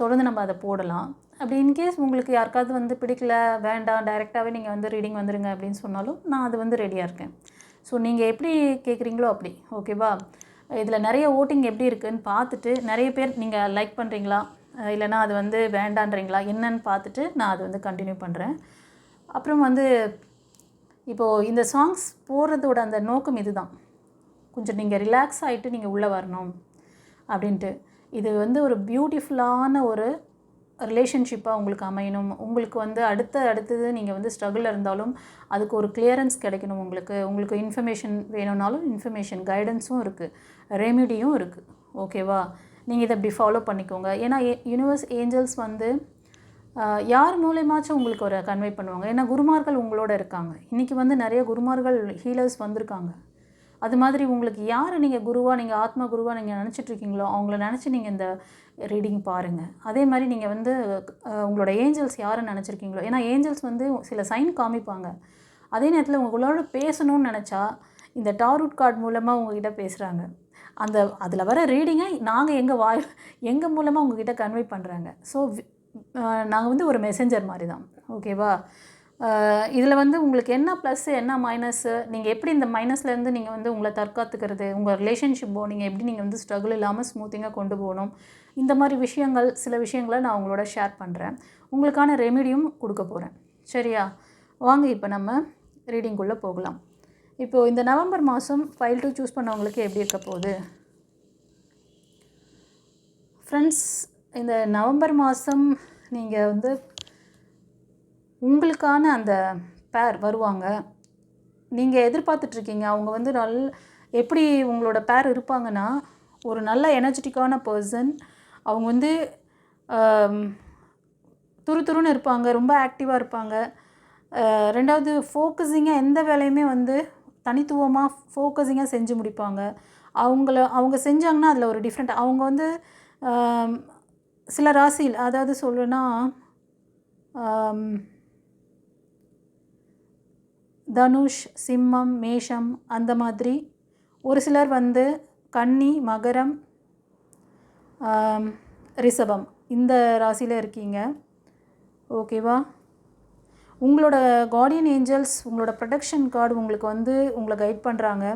தொடர்ந்து நம்ம அதை போடலாம். அப்படி இன்கேஸ் உங்களுக்கு யாருக்காவது வந்து பிடிக்கல வேண்டாம் டைரெக்டாகவே நீங்கள் வந்து ரீடிங் வந்துடுங்க அப்படின்னு சொன்னாலும் நான் அது வந்து ரெடியாக இருக்கேன். ஸோ நீங்கள் எப்படி கேட்குறீங்களோ அப்படி ஓகேவா இதில் நிறைய ஓட்டிங் எப்படி இருக்குன்னு பார்த்துட்டு நிறைய பேர் நீங்கள் லைக் பண்ணுறீங்களா இல்லைனா அது வந்து வேண்டான்றீங்களா? என்னன்னு பார்த்துட்டு நான் அது வந்து கண்டினியூ பண்ணுறேன் அப்புறம் வந்து இப்போது இந்த சாங்ஸ் போடுறதோட அந்த நோக்கம் இதுதான். கொஞ்சம் நீங்கள் ரிலாக்ஸ் ஆகிட்டு நீங்கள் உள்ளே வரணும் அப்படின்ட்டு. இது வந்து ஒரு பியூட்டிஃபுல்லான ஒரு ரிலேஷன்ஷிப்பாக உங்களுக்கு அமையணும். உங்களுக்கு வந்து அடுத்த அடுத்தது நீங்கள் வந்து ஸ்ட்ரகிளில் இருந்தாலும் அதுக்கு ஒரு கிளியரன்ஸ் கிடைக்கணும் உங்களுக்கு. உங்களுக்கு இன்ஃபர்மேஷன் வேணும்னாலும் இன்ஃபர்மேஷன் கைடன்ஸும் இருக்குது ரெமிடியும் இருக்குது ஓகேவா நீங்கள் இதை இப்படி ஃபாலோ பண்ணிக்கோங்க. ஏன்னா யூனிவர்ஸ் ஏஞ்சல்ஸ் வந்து யார் மூலயமாச்சும் உங்களுக்கு ஒரு கன்வே பண்ணுவாங்க. ஏன்னா குருமார்கள் உங்களோட இருக்காங்க. இன்றைக்கி வந்து நிறைய குருமார்கள் ஹீலர்ஸ் வந்திருக்காங்க. அது மாதிரி உங்களுக்கு யார் நீங்கள் குருவாக நீங்கள் ஆத்மா குருவாக நீங்கள் நினச்சிட்ருக்கீங்களோ அவங்கள நினச்சி நீங்கள் இந்த ரீடிங் பாருங்கள் அதே மாதிரி நீங்கள் வந்து உங்களோட ஏஞ்சல்ஸ் யாரை நினச்சிருக்கீங்களோ ஏன்னா ஏஞ்சல்ஸ் வந்து சில சைன் காமிப்பாங்க. அதே நேரத்தில் உங்களோட பேசணும்னு நினச்சா இந்த டாரூட் கார்டு மூலமாக உங்ககிட்ட பேசுகிறாங்க அந்த அதில் வர ரீடிங்கை நாங்கள் எங்கள் வாய் எங்கள் மூலமாக உங்ககிட்ட கன்வே பண்ணுறாங்க ஸோ நாங்கள் வந்து ஒரு மெசஞ்சர் மாதிரி தான். ஓகேவா இதில் வந்து உங்களுக்கு என்ன ப்ளஸ்ஸு என்ன மைனஸ்ஸு நீங்கள் எப்படி இந்த மைனஸ்லேருந்து நீங்கள் வந்து உங்களை தற்காத்துக்கிறது? உங்கள் ரிலேஷன்ஷிப்போ நீங்கள் எப்படி நீங்கள் வந்து ஸ்ட்ரகிள் இல்லாமல் ஸ்மூத்திங்காக கொண்டு போகணும்? இந்த மாதிரி விஷயங்கள் சில விஷயங்களை நான் உங்களோட ஷேர் பண்ணுறேன் உங்களுக்கான ரெமிடியும் கொடுக்க போகிறேன் சரியா? வாங்க இப்போ நம்ம ரீடிங்குள்ளே போகலாம். இப்போது இந்த நவம்பர் மாதம் ஃபைல் டூ சூஸ் பண்ணவங்களுக்கு எப்படி இருக்க போகுது? ஃப்ரெண்ட்ஸ் இந்த நவம்பர் மாதம் நீங்கள் வந்து உங்களுக்கான அந்த பேர் வருவாங்க. நீங்கள் எதிர்பார்த்துட்ருக்கீங்க. அவங்க வந்து நல் எப்படி உங்களோட பேர் இருப்பாங்கன்னா ஒரு நல்ல எனர்ஜெட்டிக்கான பர்சன் அவங்க வந்து துரு துருன்னு இருப்பாங்க ரொம்ப ஆக்டிவாக இருப்பாங்க. ரெண்டாவது ஃபோக்கஸிங்காக எந்த வேலையுமே வந்து தனித்துவமாக ஃபோக்கஸிங்காக செஞ்சு முடிப்பாங்க. அவங்கள அவங்க செஞ்சாங்கன்னா அதில் ஒரு டிஃப்ரெண்ட் அவங்க வந்து சில ராசியில் அதாவது சொல்லணுன்னா தனுஷ் சிம்மம் மேஷம் அந்த மாதிரி. ஒரு சிலர் வந்து கன்னி மகரம் ரிஷபம் இந்த ராசியில் இருக்கீங்க. ஓகேவா? உங்களோட கார்டியன் ஏஞ்சல்ஸ் உங்களோட ப்ரொடெக்ஷன் கார்டு உங்களுக்கு வந்து உங்களை கைட் பண்ணுறாங்க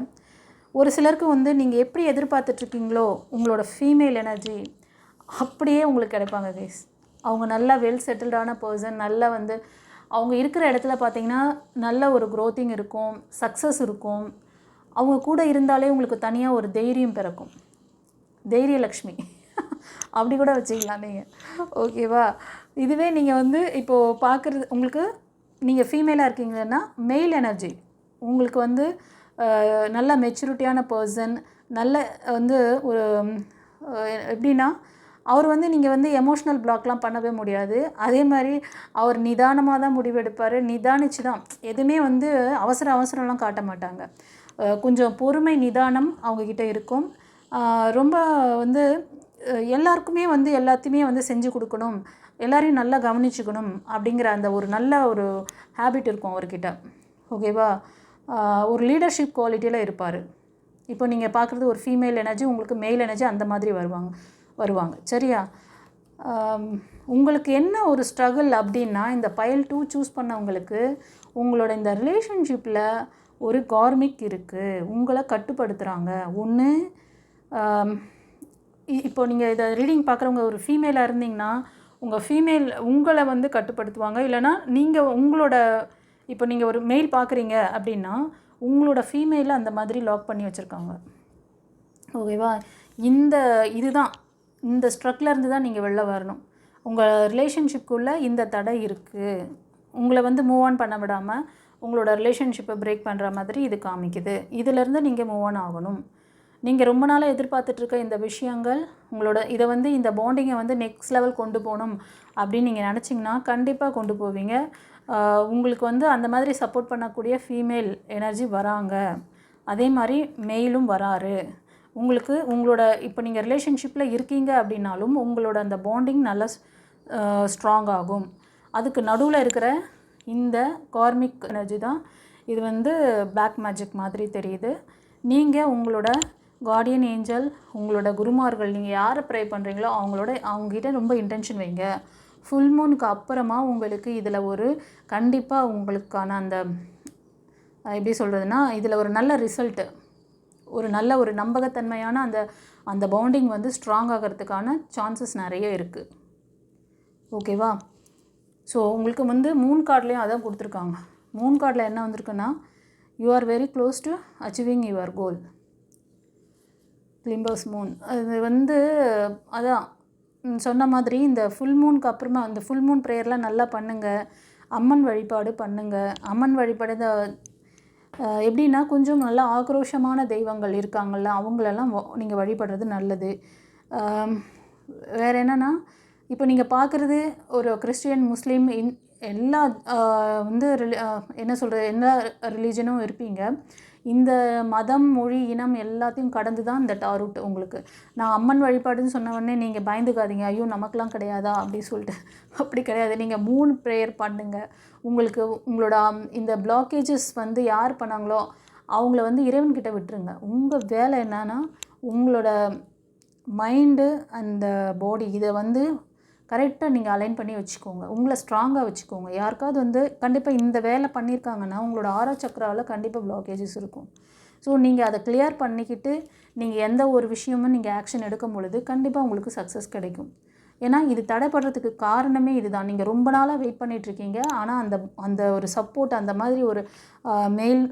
ஒரு சிலருக்கு வந்து நீங்கள் எப்படி எதிர்பார்த்துட்ருக்கீங்களோ உங்களோட ஃபீமேல் எனர்ஜி அப்படியே உங்களுக்கு கிடைப்பாங்க கேஸ் அவங்க நல்லா வெல் செட்டில்டான பர்சன் நல்லா வந்து அவங்க இருக்கிற இடத்துல பார்த்தீங்கன்னா நல்ல ஒரு க்ரோத்திங் இருக்கும் சக்ஸஸ் இருக்கும். அவங்க கூட இருந்தாலே உங்களுக்கு தனியாக ஒரு தைரியம் பிறக்கும். தைரியலக்ஷ்மி. அப்படி கூட வச்சுக்கலாம் நீங்கள் ஓகேவா இதுவே நீங்கள் வந்து இப்போது பார்க்குறது உங்களுக்கு நீங்கள் ஃபீமேலாக இருக்கீங்கன்னா மெயில் எனர்ஜி உங்களுக்கு வந்து நல்ல மெச்சூரிட்டியான பர்சன் நல்ல வந்து ஒரு எப்படின்னா அவர் வந்து நீங்கள் வந்து எமோஷ்னல் பிளாக்லாம் பண்ணவே முடியாது. அதே மாதிரி அவர் நிதானமாக தான் முடிவெடுப்பார். நிதானிச்சு தான் எதுவுமே வந்து அவசர அவசரம்லாம் காட்ட மாட்டாங்க. கொஞ்சம் பொறுமை நிதானம் அவங்கக்கிட்ட இருக்கும். ரொம்ப வந்து எல்லாருக்குமே வந்து எல்லாத்தையுமே வந்து செஞ்சு கொடுக்கணும். எல்லாரையும் நல்லா கவனிச்சுக்கணும் அப்படிங்கிற அந்த ஒரு நல்ல ஒரு ஹேபிட் இருக்கும் அவர்கிட்ட. ஓகேவா? ஒரு லீடர்ஷிப் குவாலிட்டியில் இருப்பார். இப்போ நீங்கள் பார்க்குறது ஒரு ஃபீமேல் எனர்ஜி உங்களுக்கு மெயில் எனர்ஜி அந்த மாதிரி வருவாங்க. வருவாங்க. சரியா? உங்களுக்கு என்ன ஒரு ஸ்ட்ரகிள் அப்படின்னா இந்த பயல் டூ சூஸ் பண்ணவங்களுக்கு உங்களோட இந்த ரிலேஷன்ஷிப்பில் ஒரு கார்மிக் இருக்குது உங்களை கட்டுப்படுத்துகிறாங்க ஒன்று இப்போ நீங்கள் இதை ரீடிங் பார்க்குறவங்க ஒரு ஃபீமேலாக இருந்தீங்கன்னா உங்கள் ஃபீமேல் உங்களை வந்து கட்டுப்படுத்துவாங்க. இல்லைன்னா நீங்கள் உங்களோட இப்போ நீங்கள் ஒரு மெயில் பார்க்குறீங்க அப்படின்னா உங்களோட ஃபீமேலை அந்த மாதிரி லாக் பண்ணி வச்சுருக்காங்க. ஓகேவா? இந்த இதுதான். இந்த ஸ்ட்ரக்லேருந்து தான் நீங்கள் வெளில வரணும். உங்கள் ரிலேஷன்ஷிப்குள்ளே இந்த தடை இருக்குது உங்களை வந்து மூவ் ஆன் பண்ண விடாமல் உங்களோட ரிலேஷன்ஷிப்பை பிரேக் பண்ணுற மாதிரி இது காமிக்குது. இதிலேருந்து நீங்கள் மூவ் ஆன் ஆகணும். நீங்கள் ரொம்ப நாளாக எதிர்பார்த்துட்ருக்க இந்த விஷயங்கள் உங்களோட இதை வந்து இந்த பாண்டிங்கை வந்து நெக்ஸ்ட் லெவல் கொண்டு போகணும் அப்படின்னு நீங்கள் நினச்சிங்கன்னா கண்டிப்பாக கொண்டு போவீங்க. உங்களுக்கு வந்து அந்த மாதிரி சப்போர்ட் பண்ணக்கூடிய ஃபீமேல் எனர்ஜி வராங்க. அதே மாதிரி மெயிலும் வராரு. உங்களுக்கு உங்களோட இப்போ நீங்கள் ரிலேஷன்ஷிப்பில் இருக்கீங்க அப்படின்னாலும் உங்களோட அந்த பாண்டிங் நல்லா ஸ்ட்ராங் ஆகும். அதுக்கு நடுவில் இருக்கிற இந்த கார்மிக் எனர்ஜி தான். இது வந்து பேக் மேஜிக் மாதிரி தெரியுது. நீங்கள் உங்களோட கார்டியன் ஏஞ்சல் உங்களோட குருமார்கள் நீங்கள் யாரை ப்ரே பண்ணுறீங்களோ அவங்களோட அவங்ககிட்ட ரொம்ப இன்டென்ஷன் வைங்க. ஃபுல் மூனுக்கு அப்புறமா உங்களுக்கு இதில் ஒரு கண்டிப்பாக உங்களுக்கான அந்த எப்படி சொல்கிறதுனா இதில் ஒரு நல்ல ரிசல்ட்டு ஒரு நல்ல ஒரு நம்பகத்தன்மையான அந்த அந்த பவுண்டிங் வந்து ஸ்ட்ராங் ஆகிறதுக்கான சான்சஸ் நிறைய இருக்குது ஓகேவா ஸோ உங்களுக்கு வந்து மூன் கார்ட்லேயும் அதான் கொடுத்துருக்காங்க. மூன் கார்டில் என்ன வந்திருக்குன்னா you are very close to achieving your goal climbers moon அது வந்து அதான் சொன்ன மாதிரி இந்த ஃபுல் மூனுக்கு அப்புறமா அந்த ஃபுல் மூன் ப்ரேயர்லாம் நல்லா பண்ணுங்கள் அம்மன் வழிபாடு பண்ணுங்கள் அம்மன் வழிபாடு இந்த எப்படின்னா கொஞ்சம் நல்லா ஆக்ரோஷமான தெய்வங்கள் இருக்காங்கள்ல அவங்களெல்லாம் நீங்கள் வழிபடுறது நல்லது. வேறு என்னென்னா இப்போ நீங்கள் பார்க்குறது ஒரு கிறிஸ்டியன் முஸ்லீம் இன் எல்லா வந்து ரிலி என்ன சொல்கிறது எல்லா ரிலீஜனும் இருப்பீங்க. இந்த மதம் மொழி இனம் எல்லாத்தையும் கடந்து தான் இந்த டாரூட் உங்களுக்கு. நான் அம்மன் வழிபாடுன்னு சொன்ன உடனே நீங்கள் பயந்துக்காதீங்க. ஐயோ நமக்கெலாம் கிடையாதா? அப்படி சொல்லிட்டு. அப்படி கிடையாது. நீங்கள் மூணு ப்ரேயர் பண்ணுங்க. உங்களுக்கு உங்களோட இந்த பிளாக்கேஜஸ் வந்து யார் பண்ணாங்களோ அவங்கள வந்து இறைவன்கிட்ட விட்டுருங்க. உங்கள் வேலை என்னன்னா உங்களோட மைண்டு அந்த பாடி இதை வந்து கரெக்டாக நீங்கள் அலைன் பண்ணி வச்சுக்கோங்க. உங்களை ஸ்ட்ராங்காக வச்சுக்கோங்க. யாருக்காவது வந்து கண்டிப்பாக இந்த வேலை பண்ணியிருக்காங்கன்னா உங்களோட ஆரா சக்கராவில் கண்டிப்பாக பிளாக்கேஜஸ் இருக்கும். ஸோ நீங்கள் அதை கிளியர் பண்ணிக்கிட்டு நீங்கள் எந்த ஒரு விஷயமும் நீங்கள் ஆக்ஷன் எடுக்கும் பொழுது கண்டிப்பாக உங்களுக்கு சக்ஸஸ் கிடைக்கும். ஏன்னா இது தடைப்படுறதுக்கு காரணமே இதுதான். நீங்கள் ரொம்ப நாளாக வெயிட் பண்ணிகிட்ருக்கீங்க ஆனால் அந்த அந்த ஒரு சப்போர்ட் அந்த மாதிரி ஒரு மெயில்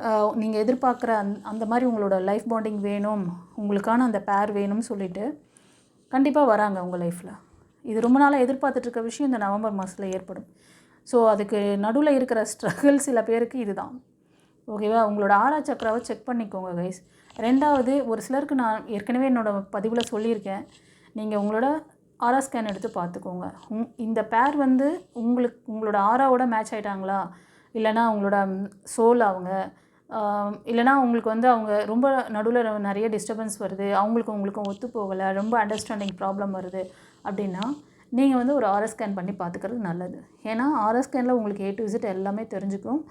நீங்கள் எதிர்பார்க்குற அந் அந்த மாதிரி உங்களோட லைஃப் பாண்டிங் வேணும். உங்களுக்கான அந்த பேர் வேணும்னு சொல்லிட்டு கண்டிப்பாக வராங்க உங்கள் லைஃப்பில் இது ரொம்ப நாளாக எதிர்பார்த்துட்டு இருக்க விஷயம் இந்த நவம்பர் மாதத்தில் ஏற்படும். ஸோ அதுக்கு நடுவில் இருக்கிற ஸ்ட்ரகிள் சில பேருக்கு இதுதான். ஓகேவா உங்களோட ஆறா சக்கராவை செக் பண்ணிக்கோங்க கைஸ் ரெண்டாவது ஒரு சிலருக்கு நான் ஏற்கனவே என்னோட பதிவில் சொல்லியிருக்கேன். நீங்கள் உங்களோட ஆரா ஸ்கேன் எடுத்து பார்த்துக்கோங்க. உங் இந்த பேர் வந்து உங்களுக்கு உங்களோட ஆராவோட மேட்ச் ஆகிட்டாங்களா இல்லைனா அவங்களோட சோல் அவங்க இல்லைனா உங்களுக்கு வந்து அவங்க ரொம்ப நடுவில் நிறைய டிஸ்டர்பன்ஸ் வருது. அவங்களுக்கும் உங்களுக்கும் ஒத்து போகலை. ரொம்ப அண்டர்ஸ்டாண்டிங் ப்ராப்ளம் வருது. அப்படின்னா நீங்கள் வந்து ஒரு ஆர்எஸ் ஸ்கேன் பண்ணி பார்த்துக்கிறது நல்லது. ஏன்னா ஆர்எஸ் ஸ்கேனில் உங்களுக்கு ஏ டு விசிட் எல்லாமே தெரிஞ்சுக்கும்.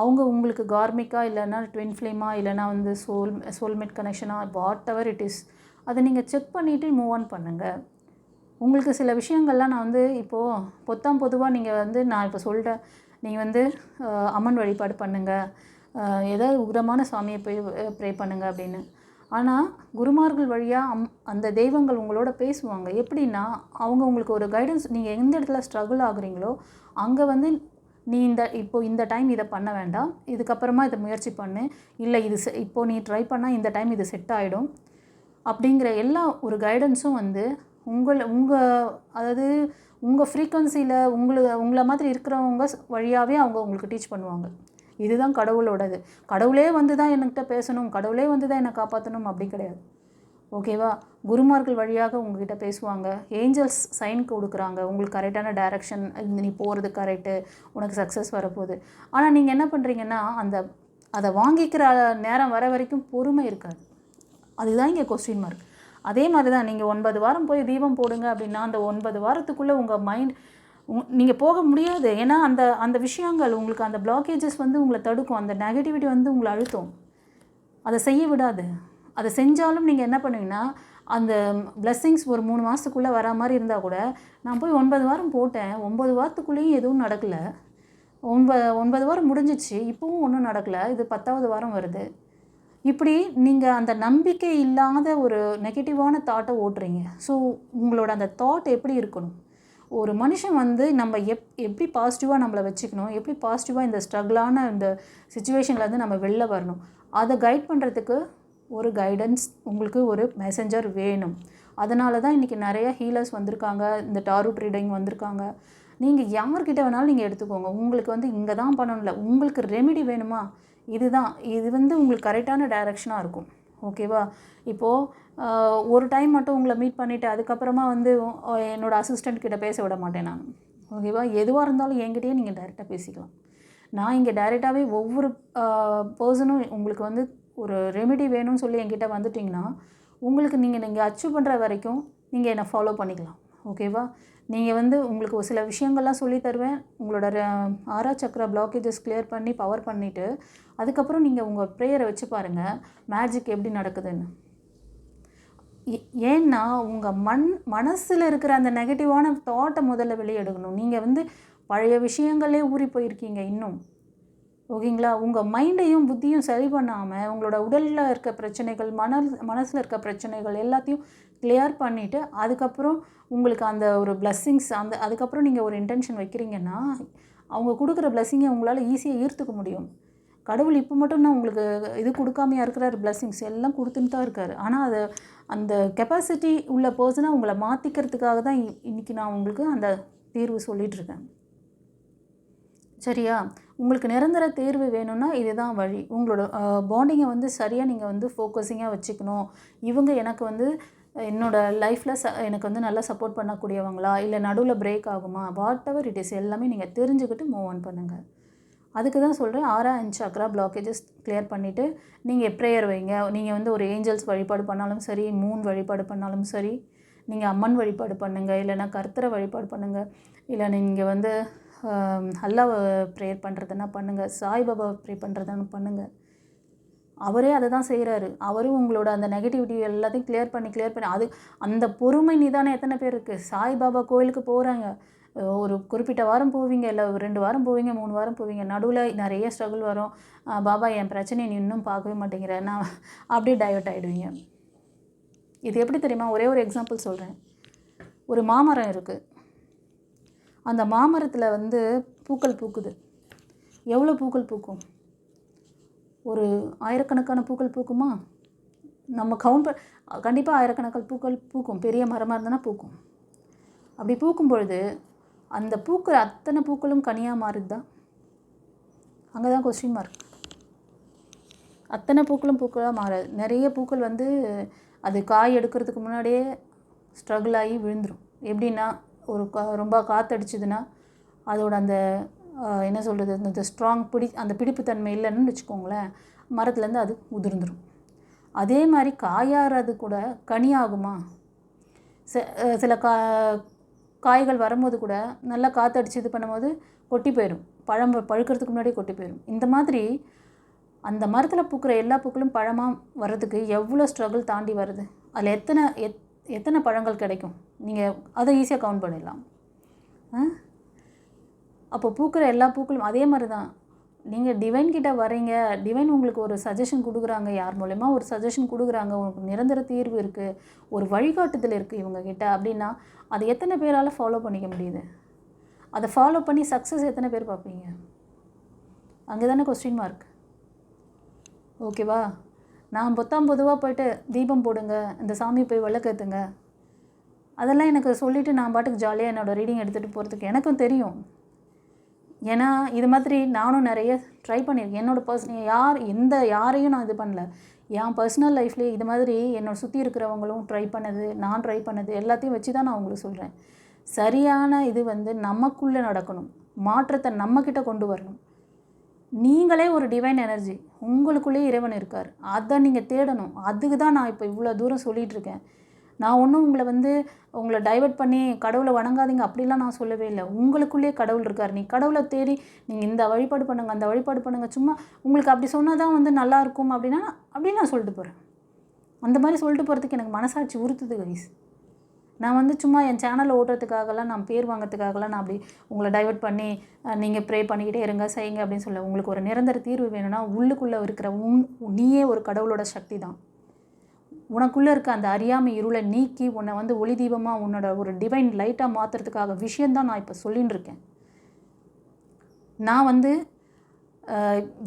அவங்க உங்களுக்கு கார்மிக்கா இல்லைன்னா ட்வின் ஃப்ளேமா இல்லைனா வந்து சோல் சோல்மேட் கனெக்ஷனாக வாட் எவர் இட் இஸ் அதை நீங்கள் செக் பண்ணிவிட்டு மூவ் ஆன் பண்ணுங்கள் உங்களுக்கு சில விஷயங்கள்லாம் நான் வந்து இப்போது பொத்தாம் பொதுவாக நீங்கள் வந்து நான் இப்போ சொல்கிற நீங்கள் வந்து அம்மன் வழிபாடு பண்ணுங்கள் ஏதாவது உக்ரமான சாமியை போய் ப்ரே பண்ணுங்க அப்படின்னு. ஆனால் குருமார்கள் வழியாக அம் அந்த தெய்வங்கள் உங்களோட பேசுவாங்க. எப்படின்னா அவங்க உங்களுக்கு ஒரு கைடன்ஸ் நீங்கள் எந்த இடத்துல ஸ்ட்ரகிள் ஆகுறீங்களோ அங்கே வந்து நீ இந்த இப்போ இந்த டைம் இதை பண்ண வேண்டாம். இதுக்கப்புறமா இதை முயற்சி பண்ணு. இல்லை இது செ- இப்போ நீ ட்ரை பண்ணால் இந்த டைம் இது செட் ஆகிடும் அப்படிங்கிற எல்லா ஒரு கைடன்ஸும் வந்து உங்களை உங்கள் அதாவது உங்கள் ஃப்ரீக்குவன்சியில் உங்களை உங்களை மாதிரி இருக்கிறவங்க வழியாகவே அவங்க உங்களுக்கு டீச் பண்ணுவாங்க. இதுதான் கடவுளோடது. கடவுளே வந்து தான் என்கிட்ட பேசணும். கடவுளே வந்து தான் என்னை காப்பாற்றணும் அப்படி கிடையாது. ஓகேவா குருமார்கள் வழியாக உங்ககிட்ட பேசுவாங்க. ஏஞ்சல்ஸ் சைன் கொடுக்குறாங்க. உங்களுக்கு கரெக்டான டைரக்ஷன் நீ போகிறது கரெக்டு உனக்கு சக்ஸஸ் வரப்போகுது. ஆனால் நீங்கள் என்ன பண்ணுறீங்கன்னா அந்த அதை வாங்கிக்கிற நேரம் வர வரைக்கும் பொறுமை இருக்காது. அதுதான் இங்கே கொஸ்டின் மார்க் அதே மாதிரி தான் நீங்கள் ஒன்பது வாரம் போய் தீபம் போடுங்க அப்படின்னா அந்த ஒன்பது வாரத்துக்குள்ளே உங்கள் மைண்ட் நீங்கள் போக முடியாது. ஏன்னா அந்த அந்த விஷயங்கள் உங்களுக்கு அந்த பிளாக்கேஜஸ் வந்து உங்களை தடுக்கும். அந்த நெகட்டிவிட்டி வந்து உங்களை அழுத்தும். அதை செய்ய விடாது. அதை செஞ்சாலும் நீங்கள் என்ன பண்ணுவீங்கன்னா அந்த பிளெஸ்ஸிங்ஸ் ஒரு மூணு மாதத்துக்குள்ளே வரா மாதிரி இருந்தால் கூட நான் போய் ஒன்பது வாரம் போட்டேன். ஒன்பது வாரத்துக்குள்ளேயும் எதுவும் நடக்கலை. ஒன்ப ஒன்பது வாரம் முடிஞ்சிச்சு. இப்போவும் ஒன்றும் நடக்கலை. இது பத்தாவது வாரம் வருது. இப்படி நீங்கள் அந்த நம்பிக்கை இல்லாத ஒரு நெகட்டிவான தாட்டை ஓட்டுறீங்க. ஸோ உங்களோட அந்த தாட் எப்படி இருக்கணும்? ஒரு மனுஷன் வந்து நம்ம எப் எப்படி பாசிட்டிவாக நம்மளை வச்சுக்கணும் எப்படி பாசிட்டிவாக இந்த ஸ்ட்ரகிளான இந்த சுச்சுவேஷன்லேருந்து நம்ம வெளில வரணும் அதை கைட் பண்ணுறதுக்கு ஒரு கைடன்ஸ் உங்களுக்கு ஒரு மெசஞ்சர் வேணும். அதனால தான் இன்றைக்கி நிறைய ஹீலர்ஸ் வந்திருக்காங்க இந்த டாரூட் ரீடிங் வந்திருக்காங்க. நீங்கள் யார்கிட்ட வேணாலும் நீங்கள் எடுத்துக்கோங்க. உங்களுக்கு வந்து இங்கே தான் பண்ணணும்ல உங்களுக்கு ரெமிடி வேணுமா? இதுதான் இது வந்து உங்களுக்கு கரெக்டான டைரக்ஷனாக இருக்கும். ஓகேவா இப்போது ஒரு டைம் மட்டும் உங்களை மீட் பண்ணிவிட்டு அதுக்கப்புறமா வந்து என்னோடய என்னோட அசிஸ்டண்ட் கிட்ட பேச விட மாட்டேன் நான். ஓகேவா எதுவாக இருந்தாலும் என்கிட்டயே நீங்கள் டைரெக்டாக பேசிக்கலாம். நான் இங்கே டைரெக்டாகவே ஒவ்வொரு பர்சனும் உங்களுக்கு வந்து ஒரு ரெமெடி வேணும்னு சொல்லி என்கிட்ட வந்துட்டிங்கன்னா உங்களுக்கு நீங்கள் நீங்கள் அச்சீவ் பண்ணுற வரைக்கும் நீங்கள் என்னை ஃபாலோ பண்ணிக்கலாம். ஓகேவா நீங்கள் வந்து உங்களுக்கு ஒரு சில விஷயங்கள்லாம் சொல்லி தருவேன். உங்களோட ர- ஆறா சக்கர பிளாக்கேஜஸ் கிளியர் பண்ணி பவர் பண்ணிவிட்டு அதுக்கப்புறம் நீங்கள் உங்கள் ப்ரேயரை வச்சு பாருங்கள் மேஜிக் எப்படி நடக்குதுன்னு. ஏன்னா உங்கள் மண் மனசில் இருக்கிற அந்த நெகட்டிவான தாட்டை முதல்ல வெளியெடுக்கணும். நீங்கள் வந்து பழைய விஷயங்களே ஊறி போயிருக்கீங்க இன்னும். ஓகேங்களா? உங்கள் மைண்டையும் புத்தியும் சரி பண்ணாமல் உங்களோட உடலில் இருக்க பிரச்சனைகள் மன மனசில் இருக்க பிரச்சனைகள் எல்லாத்தையும் கிளியர் பண்ணிவிட்டு அதுக்கப்புறம் உங்களுக்கு அந்த ஒரு பிளஸ்ஸிங்ஸ் அந்த அதுக்கப்புறம் நீங்கள் ஒரு இன்டென்ஷன் வைக்கிறீங்கன்னா அவங்க கொடுக்குற பிளஸ்ஸிங்கை உங்களால் ஈஸியாக ஈர்த்துக்க முடியும். கடவுள் இப்போ மட்டும் தான் உங்களுக்கு இது கொடுக்காமையா இருக்கிறார் பிளஸ்ஸிங்ஸ் எல்லாம் கொடுத்துன்னு தான் இருக்கார். ஆனால் அதை அந்த கெப்பாசிட்டி உள்ள பர்சனாக உங்களை மாற்றிக்கிறதுக்காக தான் இ- இன்னைக்கு நான் உங்களுக்கு அந்த தீர்வு சொல்லிகிட்ருக்கேன் சரியா? உங்களுக்கு நிரந்தர தேர்வு வேணும்னா இதுதான் வழி. உங்களோட பாண்டிங்கை வந்து சரியாக நீங்கள் வந்து ஃபோக்கஸிங்காக வச்சுக்கணும். இவங்க எனக்கு வந்து என்னோட லைஃப்பில் ச எனக்கு வந்து நல்லா சப்போர்ட் பண்ணக்கூடியவங்களா? இல்லை நடுவில் பிரேக் ஆகுமா? வாட் எவர் இட் இஸ் எல்லாமே நீங்கள் தெரிஞ்சுக்கிட்டு மூவ் ஆன் பண்ணுங்கள் அதுக்கு தான் சொல்கிறேன் ஆறா அண்ட் சக்ரா பிளாக்கேஜஸ் கிளியர் பண்ணிவிட்டு நீங்கள் ப்ரேயர் வைங்க. நீங்கள் வந்து ஒரு ஏஞ்சல்ஸ் வழிபாடு பண்ணாலும் சரி மூன் வழிபாடு பண்ணாலும் சரி நீங்கள் அம்மன் வழிபாடு பண்ணுங்கள் இல்லைன்னா கர்த்தரை வழிபாடு பண்ணுங்கள் இல்லை நீங்கள் வந்து ஆம், அல்லாவை ப்ரேயர் பண்ணுறதுனா பண்ணுங்கள் சாய்பாபா ப்ரே பண்ணுறதுனா பண்ணுங்கள் அவரே அதை தான் செய்கிறாரு அவரும் உங்களோட அந்த நெகட்டிவிட்டி எல்லாத்தையும் கிளியர் பண்ணி கிளியர் பண்ணி அது அந்த பொறுமை நிதானம் எத்தனை பேர் இருக்குது சாய்பாபா கோயிலுக்கு போகிறாங்க ஒரு குறிப்பிட்ட வாரம் போவீங்க இல்லை ஒரு ரெண்டு வாரம் போவீங்க மூணு வாரம் போவீங்க நடுவில் நிறைய ஸ்ட்ரகிள் வரும். பாபா என் பிரச்சனையை நீ இன்னும் பார்க்கவே மாட்டேங்கிற. நான் அப்படியே டைவர்ட் ஆகிடுவீங்க இது எப்படி தெரியுமா? ஒரே ஒரு எக்ஸாம்பிள் சொல்கிறேன் ஒரு மாமரம் இருக்குது அந்த மாமரத்தில் வந்து பூக்கள் பூக்குது. எவ்வளோ பூக்கள் பூக்கும்? ஒரு ஆயிரக்கணக்கான பூக்கள் பூக்குமா? நம்ம கவுண்ட் கண்டிப்பாக ஆயிரக்கணக்கான பூக்கள் பூக்கும். பெரிய மரமாக இருந்தனா பூக்கும். அப்படி பூக்கும் பொழுது அந்த பூக்கிற அத்தனை பூக்களும் கனியாக மாறுதா? அங்கே தான் கொஸ்டின் மார்க் அத்தனை பூக்களும் பூக்களாக மாறாது நிறைய பூக்கள் வந்து அது காய் எடுக்கிறதுக்கு முன்னாடியே ஸ்ட்ரகிள் ஆகி விழுந்துடும் எப்படின்னா ஒரு கா ரொம்ப காற்றடிச்சிதுன்னா அதோட அந்த என்ன சொல்கிறது அந்த ஸ்ட்ராங் பிடி அந்த பிடிப்புத்தன்மை இல்லைன்னு வச்சுக்கோங்களேன் மரத்துலேருந்து அது உதிர்ந்துடும் அதே மாதிரி காயாறது கூட கனியாகுமா? ச- சில கா காய்கள் வரும்போது கூட நல்லா காற்றடிச்சு இது பண்ணும்போது கொட்டி போயிடும் பழம் பழுக்கிறதுக்கு முன்னாடியே கொட்டி போயிடும் இந்த மாதிரி அந்த மரத்தில் பூக்கிற எல்லா பூக்களும் பழமாக வர்றதுக்கு எவ்வளோ ஸ்ட்ரகிள் தாண்டி வருது? அதில் எத்தனை எத் எத்தனை பழங்கள் கிடைக்கும்? நீங்கள் அதை ஈஸியாக கவுண்ட் பண்ணிடலாம். ஆ? அப்போ பூக்கிற எல்லா பூக்களும் அதே மாதிரி தான் நீங்கள் டிவைன் கிட்ட வரீங்க டிவைன் உங்களுக்கு ஒரு சஜஷன் கொடுக்குறாங்க யார் மூலயமா ஒரு சஜஷன் கொடுக்குறாங்க உங்களுக்கு நிரந்தர தீர்வு இருக்குது ஒரு வழிகாட்டுதல் இருக்குது இவங்க கிட்ட அப்படின்னா அதை எத்தனை பேரால் ஃபாலோ பண்ணிக்க முடியுது? அதை ஃபாலோ பண்ணி சக்ஸஸ் எத்தனை பேர் பார்ப்பீங்க? அங்கே தானே கொஸ்டின் மார்க் ஓகேவா நான் பொத்தாம் பொதுவாக போயிட்டு தீபம் போடுங்க இந்த சாமி போய் விளக்கேற்றுங்க அதெல்லாம் எனக்கு சொல்லிவிட்டு நான் பாட்டுக்கு ஜாலியாக என்னோடய ரீடிங் எடுத்துகிட்டு போகிறதுக்கு எனக்கும் தெரியும். ஏன்னா இது மாதிரி நானும் நிறைய ட்ரை பண்ணியிருக்கேன். என்னோடய பர்சன் யார் எந்த யாரையும் நான் இது பண்ணல. என் பர்சனல் லைஃப்லேயே இது மாதிரி என்னோட சுற்றி இருக்கிறவங்களும் ட்ரை பண்ணது நான் ட்ரை பண்ணது எல்லாத்தையும் வச்சு தான் நான் உங்களுக்கு சொல்கிறேன் சரியான இது வந்து நமக்குள்ளே நடக்கணும். மாற்றத்தை நம்மக்கிட்ட கொண்டு வரணும். நீங்களே ஒரு டிவைன் எனர்ஜி உங்களுக்குள்ளே இறைவன் இருக்கார். அதை நீங்கள் தேடணும். அதுக்கு தான் நான் இப்போ இவ்வளோ தூரம் சொல்லிகிட்ருக்கேன் நான் ஒன்றும் உங்களை வந்து உங்களை டைவர்ட் பண்ணி கடவுளை வணங்காதீங்க அப்படிலாம் நான் சொல்லவே இல்லை. உங்களுக்குள்ளேயே கடவுள் இருக்கார். நீ கடவுளை தேடி நீங்கள் இந்த வழிபாடு பண்ணுங்கள் அந்த வழிபாடு பண்ணுங்கள் சும்மா உங்களுக்கு அப்படி சொன்னால் தான் வந்து நல்லாயிருக்கும் அப்படின்னா அப்படின்னு நான் சொல்லிட்டு போகிறேன் அந்த மாதிரி சொல்லிட்டு போகிறதுக்கு எனக்கு மனசாட்சி உறுத்துது கைஸ் நான் வந்து சும்மா என் சேனலை ஓட்டுறதுக்காகலாம் நான் பேர் வாங்கிறதுக்காகலாம் நான் அப்படி உங்களை டைவர்ட் பண்ணி நீங்கள் ப்ரே பண்ணிக்கிட்டே இருங்க செய்யுங்க அப்படின்னு சொல்ல உங்களுக்கு ஒரு நிரந்தர தீர்வு வேணும்னா உள்ளுக்குள்ளே இருக்கிற உன் நீயே ஒரு கடவுளோட சக்தி தான் உனக்குள்ளே இருக்க அந்த அறியாமை இருளை நீக்கி உன்னை வந்து ஒளி தீபமாக உன்னோட ஒரு டிவைன் லைட்டாக மாற்றுறதுக்காக விஷயந்தான் நான் இப்போ சொல்லின்னு இருக்கேன். நான் வந்து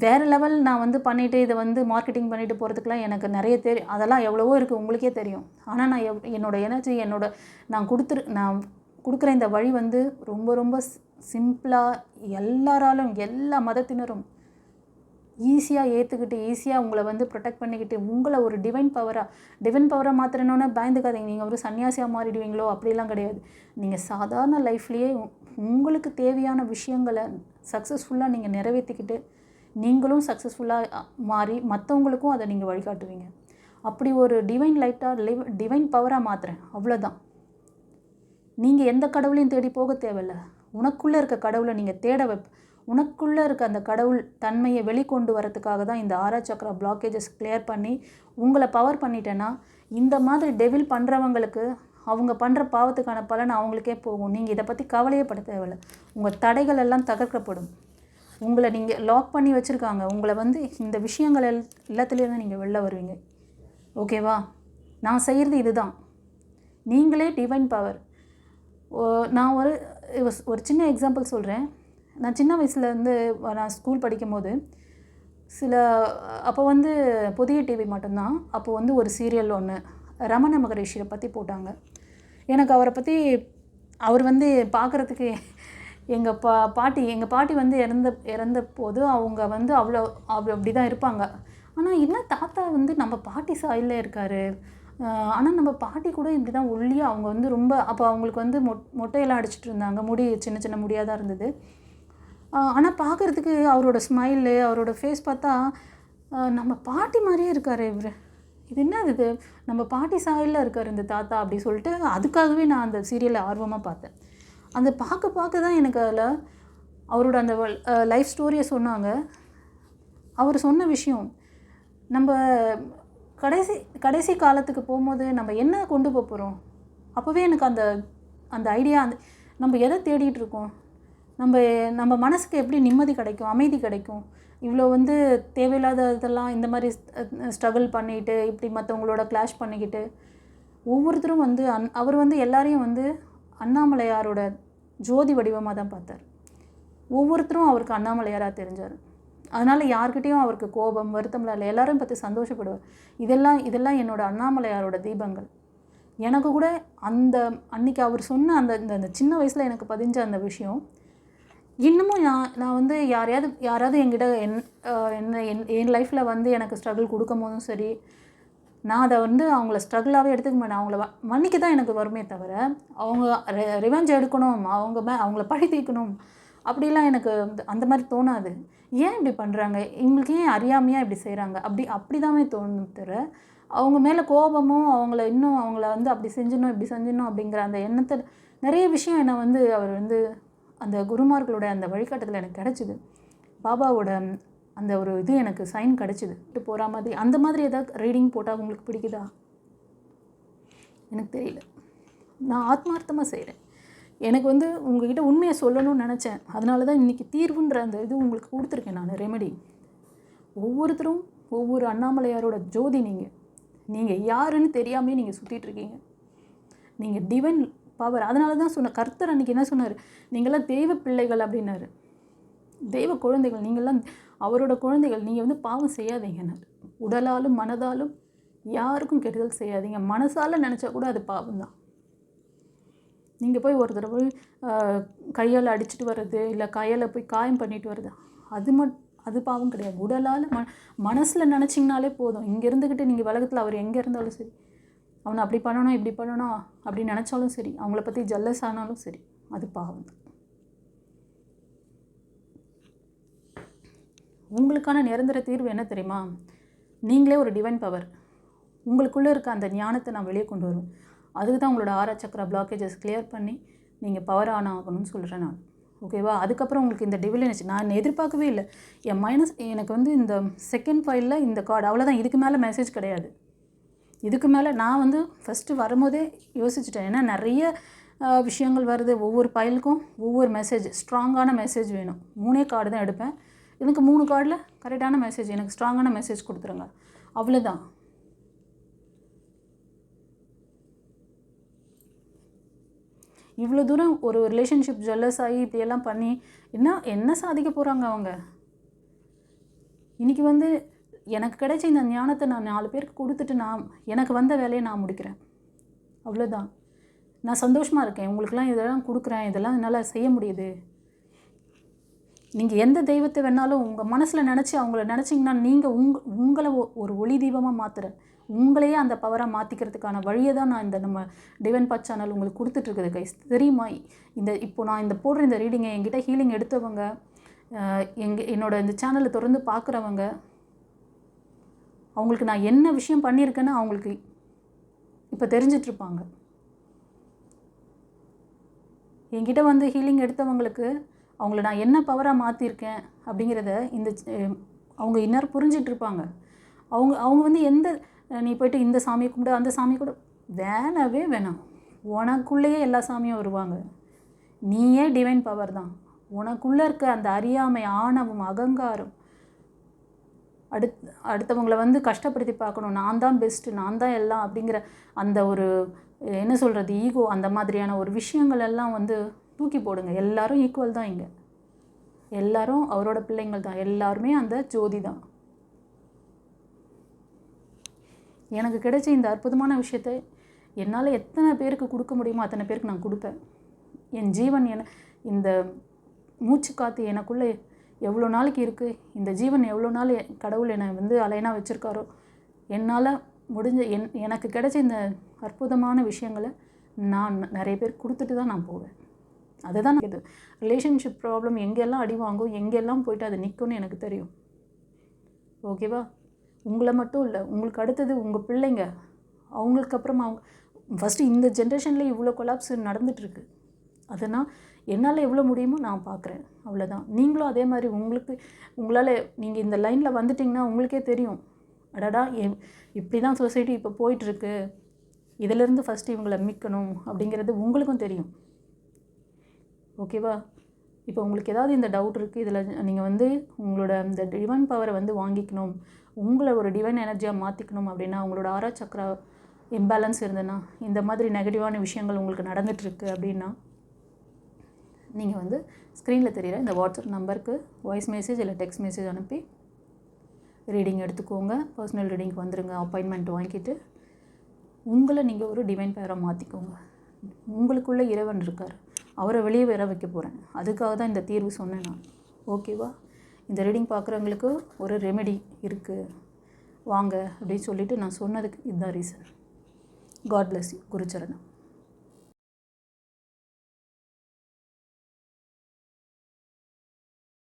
வேறு லெவல் நான் வந்து பண்ணிவிட்டு இதை வந்து மார்க்கெட்டிங் பண்ணிட்டு போகிறதுக்குலாம் எனக்கு நிறைய தெரியும் அதெல்லாம் எவ்வளவோ இருக்குது உங்களுக்கே தெரியும். ஆனால் நான் எவ் என்னோடய எனர்ஜி என்னோட நான் கொடுத்துரு நான் கொடுக்குற இந்த வழி வந்து ரொம்ப ரொம்ப சிம்பிளாக எல்லாராலும் எல்லா மதத்தினரும் ஈஸியாக ஏற்றுக்கிட்டு ஈஸியாக உங்களை வந்து ப்ரொடெக்ட் பண்ணிக்கிட்டு உங்களை ஒரு டிவைன் பவராக டிவைன் பவராக மாத்திரணுன்னா பயந்துக்காதீங்க. நீங்கள் ஒரு சன்னியாசியாக மாறிடுவீங்களோ? அப்படிலாம் கிடையாது. நீங்கள் சாதாரண லைஃப்லேயே உங்களுக்கு தேவையான விஷயங்களை சக்ஸஸ்ஃபுல்லாக நீங்கள் நிறைவேற்றிக்கிட்டு நீங்களும் சக்ஸஸ்ஃபுல்லாக மாறி மற்றவங்களுக்கும் அதை நீங்கள் வழிகாட்டுவீங்க. அப்படி ஒரு டிவைன் லைட்டாக லிவ் டிவைன் பவராக மாற்றுறேன் அவ்வளோதான் நீங்கள் எந்த கடவுளையும் தேடி போக தேவையில்ல. உனக்குள்ளே இருக்க கடவுளை நீங்கள் தேட வைப்ப உனக்குள்ளே இருக்க அந்த கடவுள் தன்மையை வெளிக்கொண்டு வரத்துக்காக தான் இந்த ஆரா சக்கரா பிளாக்கேஜஸ் கிளியர் பண்ணி உங்களை பவர் பண்ணிட்டேன்னா இந்த மாதிரி டெவில் பண்ணுறவங்களுக்கு அவங்க பண்ணுற பாவத்துக்கான பலன் அவங்களுக்கே போகும். நீங்கள் இதை பற்றி கவலையே பட தேவையில்ல. உங்கள் தடைகள் எல்லாம் தகர்க்கப்படும். உங்களை நீங்கள் லாக் பண்ணி வச்சுருக்காங்க. உங்களை வந்து இந்த விஷயங்கள் எல் எல்லாத்துலேருந்து நீங்கள் வெளில வருவீங்க. ஓகேவா நான் செய்கிறது இதுதான். நீங்களே டிவைன் பவர் நான் ஒரு ஒரு சின்ன எக்ஸாம்பிள் சொல்கிறேன் நான் சின்ன வயசுலேருந்து நான் ஸ்கூல் படிக்கும்போது சில அப்போ வந்து புதிய டிவி மட்டும்தான். அப்போ வந்து ஒரு சீரியல் ஒன்று ரமண மகரிஷியை பற்றி போட்டாங்க. எனக்கு அவரை பற்றி அவர் வந்து பார்க்குறதுக்கு எங்கள் பா பாட்டி எங்கள் பாட்டி வந்து இறந்த இறந்த போது அவங்க வந்து அவ்வளோ அவ்வளோ அப்படி தான் இருப்பாங்க. ஆனால் என்ன தாத்தா வந்து நம்ம பாட்டி சாயில் இருக்கார்? ஆனால் நம்ம பாட்டி கூட இப்படி தான் ஒல்லியாக அவங்க வந்து ரொம்ப அப்போ அவங்களுக்கு வந்து மொட் மொட்டையெல்லாம் அடிச்சிட்டு இருந்தாங்க. முடி சின்ன சின்ன முடியாக தான் இருந்தது. ஆனால் பார்க்குறதுக்கு அவரோட ஸ்மைலு அவரோட ஃபேஸ் பார்த்தா நம்ம பாட்டி மாதிரியே இருக்கார் இவர். இது என்ன இது நம்ம பாட்டி சாயலில் இருக்கார் இந்த தாத்தா அப்படி சொல்லிட்டு அதுக்காகவே நான் அந்த சீரியலை ஆர்வமாக பார்த்தேன். அந்த பார்க்க பார்க்க தான் எனக்கு அதில் அவரோட அந்த லைஃப் ஸ்டோரியை சொன்னாங்க. அவர் சொன்ன விஷயம் நம்ம கடைசி கடைசி காலத்துக்கு போகும்போது நம்ம என்ன கொண்டு போக போகிறோம் அப்போவே எனக்கு அந்த அந்த ஐடியா அந்த நம்ம எதை தேடிட்டு இருக்கோம்? நம்ம நம்ம மனசுக்கு எப்படி நிம்மதி கிடைக்கும் அமைதி கிடைக்கும்? இவ்வளோ வந்து தேவையில்லாத இதெல்லாம் இந்த மாதிரி ஸ்ட்ரகிள் பண்ணிட்டு இப்படி மற்றவங்களோட கிளாஷ் பண்ணிக்கிட்டு ஒவ்வொருத்தரும் வந்து அந் அவர் வந்து எல்லாரையும் வந்து அண்ணாமலையாரோட ஜோதி வடிவமாக தான் பார்த்தார். ஒவ்வொருத்தரும் அவருக்கு அண்ணாமலையாராக தெரிஞ்சார். அதனால் யார்கிட்டேயும் அவருக்கு கோபம் வருத்தம்லாம் இல்லை. எல்லாரும் பற்றி சந்தோஷப்படுவார். இதெல்லாம் இதெல்லாம் என்னோடய அண்ணாமலையாரோட தீபங்கள். எனக்கு கூட அந்த அன்னைக்கு அவர் சொன்ன அந்த இந்த சின்ன வயசில் எனக்கு பதிஞ்ச அந்த விஷயம் இன்னமும் நான் நான் வந்து யாரையாவது யாராவது என்கிட்ட என் என்ன என் என் லைஃப்பில் வந்து எனக்கு ஸ்ட்ரகிள் கொடுக்கும் போதும் சரி நான் அதை வந்து அவங்கள ஸ்ட்ரகிளாகவே எடுத்துக்க மாட்டேன். அவங்கள மன்னிக்க தான் எனக்கு வருமே தவிர அவங்க ரெ ரிவெஞ்ச் எடுக்கணும் அவங்க மே அவங்கள பழி தீர்க்கணும் அப்படிலாம் எனக்கு அந்த மாதிரி தோணாது. ஏன் இப்படி பண்ணுறாங்க இவங்களுக்கு ஏன் அறியாமையாக இப்படி செய்கிறாங்க அப்படி அப்படி தாமே தோணும் தவிர அவங்க மேலே கோபமும் அவங்கள இன்னும் அவங்கள வந்து அப்படி செஞ்சிடணும் இப்படி செஞ்சிடணும் அப்படிங்கிற அந்த எண்ணத்தை நிறைய விஷயம் என்னை வந்து அவர் வந்து அந்த குருமார்களோட அந்த வழிகாட்டத்தில் எனக்கு கிடச்சிது. பாபாவோட அந்த ஒரு இது எனக்கு சைன் கிடச்சிது. போகிற மாதிரி அந்த மாதிரி ஏதாவது ரீடிங் போட்டால் உங்களுக்கு பிடிக்குதா? எனக்கு தெரியல. நான் ஆத்மார்த்தமாக செய்கிறேன் எனக்கு வந்து உங்ககிட்ட உண்மையை சொல்லணும்னு நினச்சேன். அதனால தான் இன்றைக்கி தீர்வுன்ற அந்த இது உங்களுக்கு கொடுத்துருக்கேன் நான் ரெமெடி ஒவ்வொருத்தரும் ஒவ்வொரு அண்ணாமலையாரோட ஜோதி நீங்கள் நீங்கள் யாருன்னு தெரியாமே நீங்கள் சுற்றிட்டுருக்கீங்க நீங்கள் டிவன் பவர் அதனால தான் சொன்ன கர்த்தர் அன்றைக்கி என்ன சொன்னார்? நீங்களாம் தெய்வ பிள்ளைகள் அப்படின்னாரு. தெய்வ குழந்தைகள் நீங்களாம் அவரோட குழந்தைகள் நீங்கள் வந்து பாவம் செய்யாதீங்கன்னார். உடலாலும் மனதாலும் யாருக்கும் கெடுதல் செய்யாதீங்க. மனசால் நினச்சா கூட அது பாவம் தான். நீங்கள் போய் ஒரு தடவை கையால் அடிச்சுட்டு வர்றது இல்லை கையால் போய் காயம் பண்ணிட்டு வர்றது அது மட் அது பாவம் கிடையாது. உடலால் ம மனசில் நினச்சிங்கனாலே போதும். இங்கே இருந்துக்கிட்டு நீங்கள் உலகத்தில் அவர் எங்கே இருந்தாலும் சரி. அவனை அப்படி பண்ணணும் இப்படி பண்ணணும் அப்படி நினச்சாலும் சரி அவங்கள பற்றி ஜல்லஸ் ஆனாலும் சரி அது பாவம். தான் உங்களுக்கான நிரந்தர தீர்வு என்ன தெரியுமா? நீங்களே ஒரு டிவைன் பவர் உங்களுக்குள்ளே இருக்க அந்த ஞானத்தை நான் வெளியே கொண்டு வருவேன். அதுக்கு தான் உங்களோட ஆரா சக்கர பிளாக்கேஜஸ் கிளியர் பண்ணி நீங்கள் பவர் ஆன் ஆகணும்னு சொல்கிறேன் நான். ஓகேவா அதுக்கப்புறம் உங்களுக்கு இந்த டிவிலினேஷன் நான் எதிர்பார்க்கவே இல்லை. என் மைனஸ் எனக்கு வந்து இந்த செகண்ட் ஃபைலில் இந்த கார்டு அவ்வளோதான் இதுக்கு மேலே மெசேஜ் கிடையாது. இதுக்கு மேலே நான் வந்து ஃபஸ்ட்டு வரும்போதே யோசிச்சுட்டேன். ஏன்னா நிறைய விஷயங்கள் வருது. ஒவ்வொரு ஃபைலுக்கும் ஒவ்வொரு மெசேஜ் ஸ்ட்ராங்கான மெசேஜ் வேணும். மூணே கார்டு தான் எடுப்பேன். எனக்கு மூணு கார்டில் கரெக்டான மெசேஜ் எனக்கு ஸ்ட்ராங்கான மெசேஜ் கொடுத்துருங்க. அவ்வளோதான் இவ்வளோ தூரம் ஒரு ரிலேஷன்ஷிப் ஜெல்லஸ் ஆகி இப்படியெல்லாம் பண்ணி என்ன என்ன சாதிக்க போகிறாங்க அவங்க? இன்றைக்கி வந்து எனக்கு கிடைச்ச இந்த ஞானத்தை நான் நாலு பேருக்கு கொடுத்துட்டு நான் எனக்கு வந்த வேலையை நான் முடிக்கிறேன். அவ்வளோதான் நான் சந்தோஷமாக இருக்கேன். உங்களுக்கெல்லாம் இதெல்லாம் கொடுக்குறேன். இதெல்லாம் என்னால் செய்ய முடியுது. நீங்கள் எந்த தெய்வத்தை வேணாலும் உங்கள் மனசில் நினச்சி அவங்கள நினச்சிங்கன்னா நீங்கள் உங் உங்களை ஒரு ஒளி தீபமாக மாற்றுறேன் உங்களையே அந்த பவராக மாற்றிக்கிறதுக்கான வழியை தான் நான் இந்த நம்ம டிவன் பாட் சேனல் உங்களுக்கு கொடுத்துட்ருக்குது கைஸ் தெரியுமா? இந்த இப்போ நான் இந்த போடுற இந்த ரீடிங்கை என்கிட்ட ஹீலிங் எடுத்தவங்க எங்கள் என்னோட இந்த சேனலை தொடர்ந்து பார்க்குறவங்க அவங்களுக்கு நான் என்ன விஷயம் பண்ணியிருக்கேன்னு அவங்களுக்கு இப்போ தெரிஞ்சிட்ருப்பாங்க என்கிட்ட வந்து ஹீலிங் எடுத்தவங்களுக்கு அவங்கள நான் என்ன பவராக மாற்றிருக்கேன் அப்படிங்கிறத இந்த அவங்க இன்னர் புரிஞ்சிட்ருப்பாங்க அவங்க அவங்க வந்து எந்த நீ போயிட்டு இந்த சாமியை கும்பிட அந்த சாமி கூட வேணவே வேணாம். உனக்குள்ளேயே எல்லா சாமியும் வருவாங்க. நீயே டிவைன் பவர் தான். உனக்குள்ளே இருக்க அந்த அறியாமை ஆணவம் அகங்காரம் அடுத் அடுத்தவங்கள வந்து கஷ்டப்படுத்தி பார்க்கணும். நான் தான் பெஸ்ட்டு நான் தான் எல்லாம் அப்படிங்கிற அந்த ஒரு என்ன சொல்கிறது ஈகோ அந்த மாதிரியான ஒரு விஷயங்கள் எல்லாம் வந்து தூக்கி போடுங்க. எல்லாரும் ஈக்குவல் தான் இங்கே. எல்லாரும் அவரோட பிள்ளைங்கள் தான். எல்லாருமே அந்த ஜோதி தான். எனக்கு கிடைச்ச இந்த அற்புதமான விஷயத்தை என்னால் எத்தனை பேருக்கு கொடுக்க முடியுமோ அத்தனை பேருக்கு நான் கொடுப்பேன். என் ஜீவன் என இந்த மூச்சு காற்று எனக்குள்ளே எவ்வளோ நாளைக்கு இருக்குது இந்த ஜீவன் எவ்வளோ நாள் கடவுள் என்னை வந்து அலைனாக வச்சுருக்காரோ? என்னால் முடிஞ்ச என் எனக்கு கிடைச்ச இந்த அற்புதமான விஷயங்களை நான் நிறைய பேர் கொடுத்துட்டு தான் நான் போவேன். அதுதான் இது. ரிலேஷன்ஷிப் ப்ராப்ளம் எங்கெல்லாம் அடி வாங்கும் எங்கெல்லாம் போயிட்டு அது நிற்கும்னு எனக்கு தெரியும். ஓகேவா உங்களை மட்டும் இல்லை உங்களுக்கு அடுத்தது உங்கள் பிள்ளைங்க அவங்களுக்கு அப்புறமா அவங்க ஃபஸ்ட்டு இந்த ஜென்ரேஷனில் இவ்வளோ கொலாப்ஸ் நடந்துகிட்ருக்கு அதனால் என்னால் எவ்வளோ முடியுமோ நான் பார்க்குறேன் அவ்வளோதான் நீங்களும் அதே மாதிரி உங்களுக்கு உங்களால் நீங்கள் இந்த லைனில் வந்துட்டிங்கன்னா உங்களுக்கே தெரியும். அடடா எ- இப்படி தான் சொசைட்டி இப்போ போயிட்டுருக்கு. இதிலேருந்து ஃபஸ்ட்டு இவங்களை மீட்கணும் அப்படிங்கிறது உங்களுக்கும் தெரியும். ஓகேவா? இப்போ உங்களுக்கு ஏதாவது இந்த டவுட் இருக்குது இதில் நீங்கள் வந்து உங்களோட இந்த டிவைன் பவரை வந்து வாங்கிக்கணும். உங்களை ஒரு டிவைன் எனர்ஜியாக மாற்றிக்கணும் அப்படின்னா உங்களோட ஆரா சக்கரா இம்பேலன்ஸ் இருந்ததுன்னா இந்த மாதிரி நெகட்டிவான விஷயங்கள் உங்களுக்கு நடந்துகிட்ருக்கு அப்படின்னா நீங்கள் வந்து ஸ்க்ரீனில் தெரியிற இந்த வாட்ஸ்அப் நம்பருக்கு வாய்ஸ் மெசேஜ் இல்லை டெக்ஸ்ட் மெசேஜ் அனுப்பி ரீடிங் எடுத்துக்கோங்க. பர்சனல் ரீடிங்க்கு வந்துடுங்க அப்பாயின்மெண்ட் வாங்கிட்டு உங்களை நீங்கள் ஒரு டிவைன் பேராக மாற்றிக்கோங்க உங்களுக்குள்ளே இறைவன் இருக்கார். அவரை வெளியே வர வைக்க போகிறேன் அதுக்காக தான் இந்த தீர்வு சொன்னேன் நான். ஓகேவா இந்த ரீடிங் பார்க்குறவங்களுக்கு ஒரு ரெமெடி இருக்குது வாங்க அப்படின்னு சொல்லிவிட்டு நான் சொன்னதுக்கு இதுதான் ரீசன் காட் பிளஸ் யூ குருச்சரணம்